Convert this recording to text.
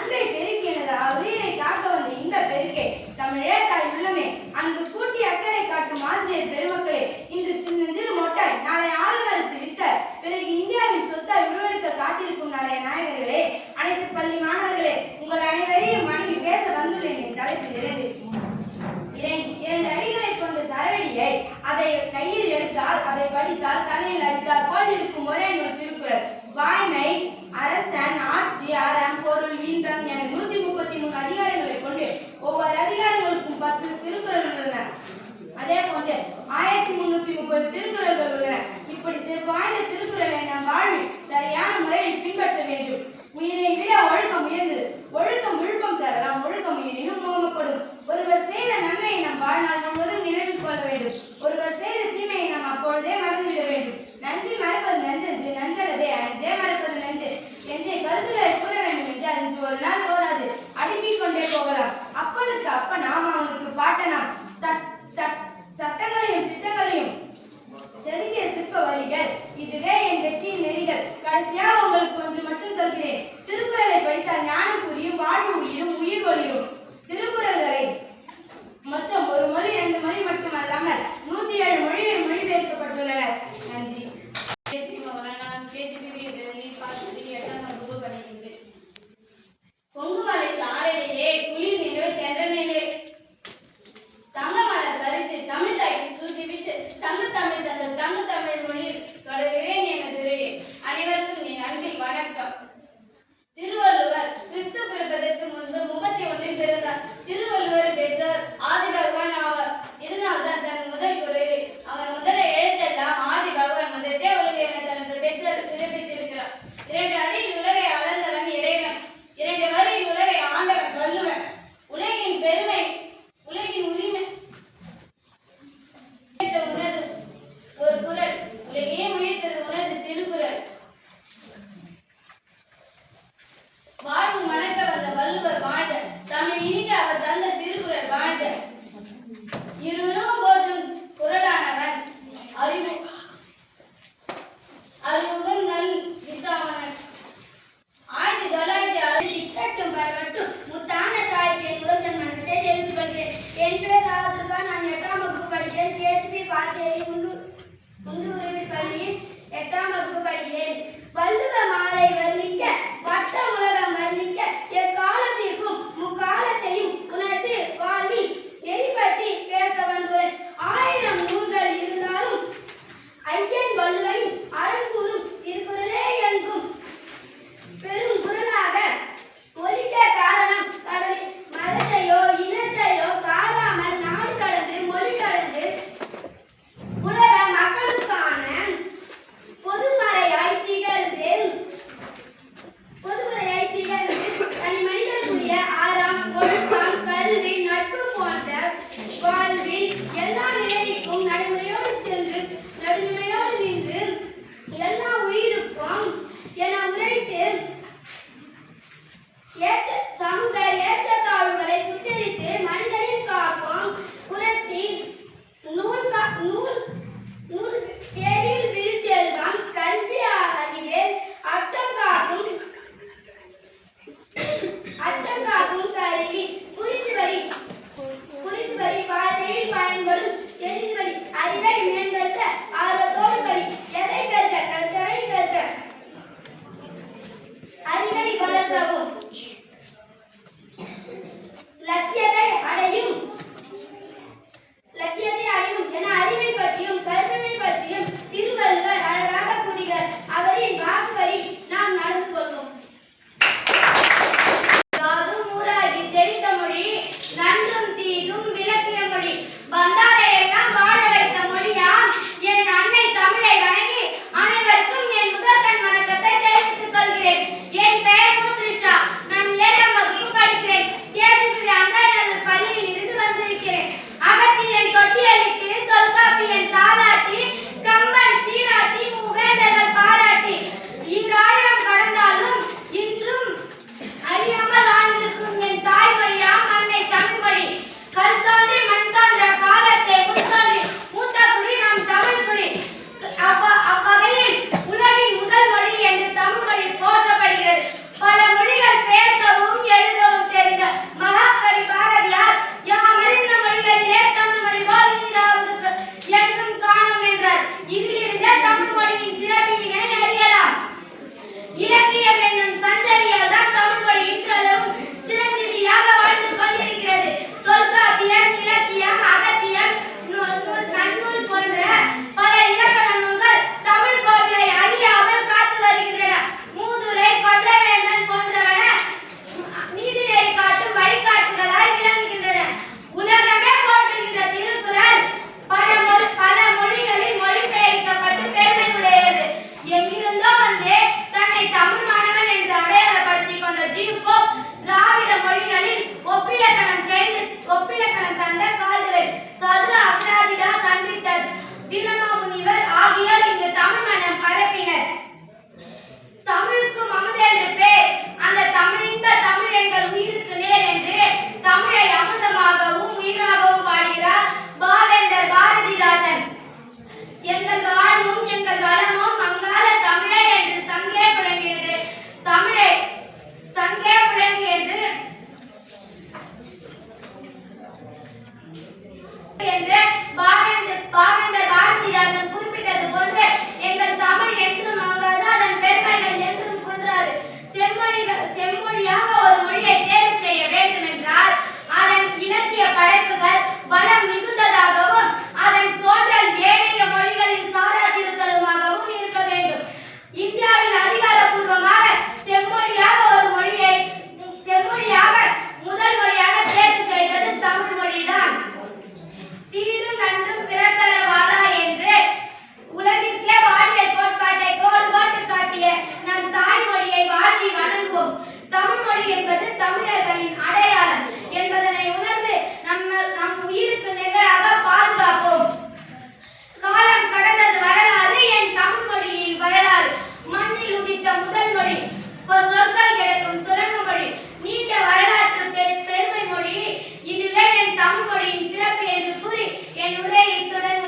அன்றை பெருக்கி எனது உயிரை காக்க வந்த இந்த பெருக்கே தமிழே தாய் உள்ளமே. அங்கு கூட்டி அக்கறை காட்டும் ஆசிரியர் பெருமக்களே இன்று சின்னஞ்சிறு மொட்டாய் நாளை ஆலமரத்து வித்தாய் பிறகு இந்தியாவின் சொத்தாய் உருவெடுக்க காத்திருக்கும் நாளைய நாயகர்களே அனைத்து பள்ளி மாணவர்களே உங்கள் அனைவரையும் மனைவி பேச வந்துள்ளேன் என் தலைப்பில் இரண்டு இரண்டு இரண்டு அடிகளை கொண்ட சரவடியை அதை கையில் எடுத்தால் அதை படித்தால் தலையில் அடித்தால் போல் இருக்கும் ஒரே நூல் திருக்குறள். வாய்மை அரசன் ஆட்சி அறம் பொருள் இன்பம் என நூத்தி முப்பத்தி மூணு அதிகாரங்களை கொண்டு ஒவ்வொரு அதிகாரங்களுக்கும் பத்து திருக்குறள்கள் உள்ளன அதே போன்று ஆயிரத்தி முன்னூத்தி முப்பது திருக்குறள்கள் உள்ளன இப்படி சிறப்பு வாய்ந்த திருக்குறளை நம் வாழ்வில் சரியான முறையில் பின்பற்ற வேண்டும். உயிரை விட ஒழுக்கம் உயர்ந்தது. ஒழுக்கம் விழுப்பம் தரலாம். ஒழுக்கம் உயிரினும் மோகப்படும். ஒருவர் செய்த நன்மையை நம் வாழ்நாள் முழுவதும் நினைவில் கொள்ள வேண்டும். ஒருவர் செய்த தீமையை நாம் அப்பொழுதே மறந்துவிட வேண்டும். நன்றி மறப்பது நன்றென்று நன்றல்லதே அன்றே மறப்பது நன்று. என்று கருத்துக்களை கூற வேண்டும் என்று அறிஞ்சு ஒரு நாள் போதாது. அடுக்கிக் கொண்டே போகலாம். அப்பனுக்கு அப்பனாம் அவனுக்கு பாட்டனாம். செதுக்கிய சிற்ப வரிகள். இதுவே என் வெற்றியின் நெறிகள். கடைசியாக உங்களுக்கு கொஞ்சம் மட்டும் சொல்கிறேன். திருக்குறளை படித்தால் ஞானம் புரியும் வாழ்வு உயிரும் உயிர் ஒளிரும். திருக்குறள்களை மொத்தம் ஒரு மொழி ரெண்டு மொழி மட்டுமல்லாமல் நூத்தி ஏழு மொழிகள் அந்த தமிழின்ப தமிழ் எங்கள் உயிருக்கு நேர் என்று தமிழை அமிர்தமாகவும் உயிராகவும் பாடுகிறார். பாவே மொழி. ஒரு சொற்கள் கிடக்கும் சுரங்க மொழி. நீண்ட வரலாற்று பெருமை மொழி. இதுவே என் தமிழ் மொழியின் சிறப்பு என்று கூறி என் உரையை தொடர்ந்து